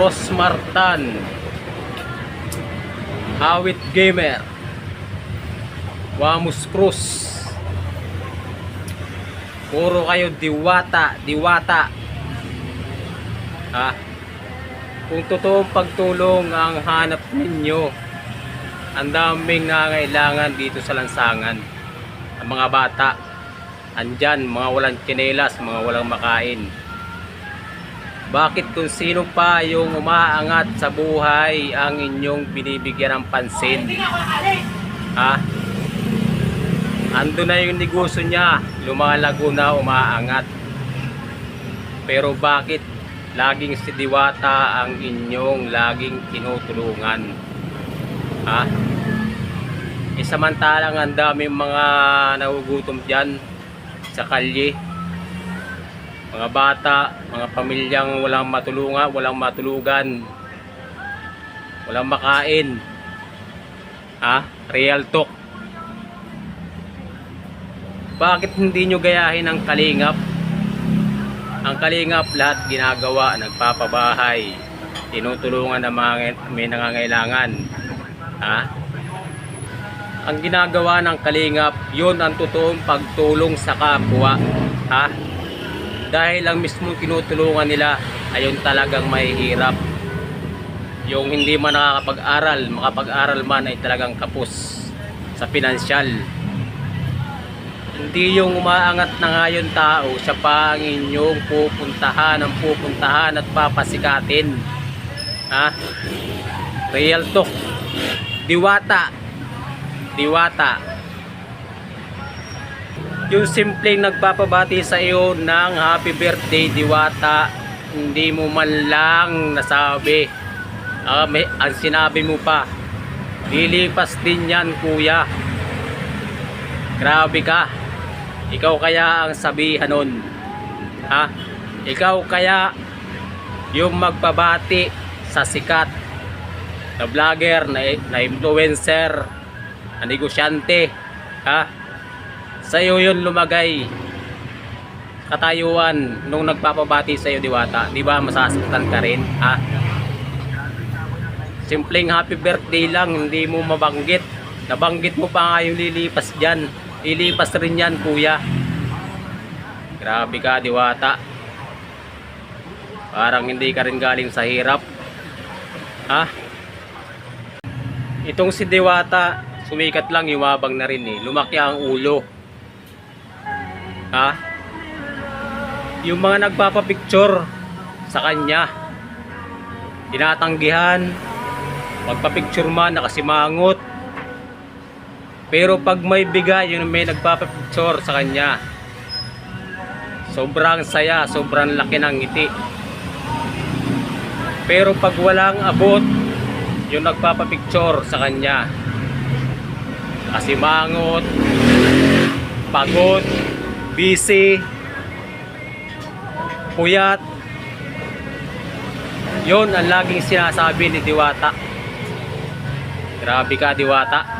Rosmartan Awit Gamer. Wamus Cruz. Puro kayo diwata, diwata. Ha? Kung totoong pagtulong ang hanap ninyo Ang daming nangailangan dito sa lansangan. Ang mga bata Andyan, mga walang tsinelas, mga walang makain bakit kung sino pa yung umaangat sa buhay ang inyong binibigyan ng pansin? Ha? Ando na yung negosyo niya, lumalago na umaangat. Pero bakit laging si Diwata ang inyong laging tinutulungan? Ha? E samantalang ang daming mga nagugutom dyan sa kalye mga bata, mga pamilyang walang matulungan, walang matulugan, walang makain. Ha? Real talk. Bakit hindi nyo gayahin ang kalingap? Ang kalingap lahat ginagawa, nagpapabahay, tinutulungan ng mga may nangangailangan. Ha? Ang ginagawa ng kalingap, yun ang totoong pagtulong sa kapwa. Ha? Dahil ang mismong tinutulungan nila ayun talagang mahihirap. Yung hindi man nakakapag-aral makapag-aral man ay talagang kapos sa pinansyal. Hindi yung umaangat na ngayon tao siya pa ang inyong pupuntahan ang pupuntahan at papasikatin. Ha? Real talk. Diwata. Diwata yung simpleng nagpapabati sa iyo ng happy birthday diwata hindi mo man lang nasabi. Ah, may, ang sinabi mo pa lilipas din yan kuya. Grabe ka. Ikaw kaya ang sabihan nun. Ha? Ikaw kaya yung magpabati sa sikat na vlogger na, na influencer na negosyante. Ha sa iyo yun lumagay. Katayuan nung nagpapabati sa iyo diwata. Di ba masasaktan ka rin ha? Simpleng happy birthday lang hindi mo mabanggit. Nabanggit mo pa nga yung lilipas dyan. Lilipas rin yan kuya. Grabe ka diwata. Parang hindi ka rin galing sa hirap. Ha? Itong si diwata sumikat lang yumabang na rin eh. Lumaki ang ulo Ha? Yung mga nagpapapicture sa kanya, tinatanggihan, magpapicture man, nakasimangot. Pero pag may bigay, yung may nagpapapicture sa kanya, sobrang saya, sobrang laki ng ngiti. Pero pag walang abot, yung nagpapapicture sa kanya, nakasimangot, pagod, busy, puyat. Yon ang laging sinasabi ni Diwata. Grabe ka Diwata.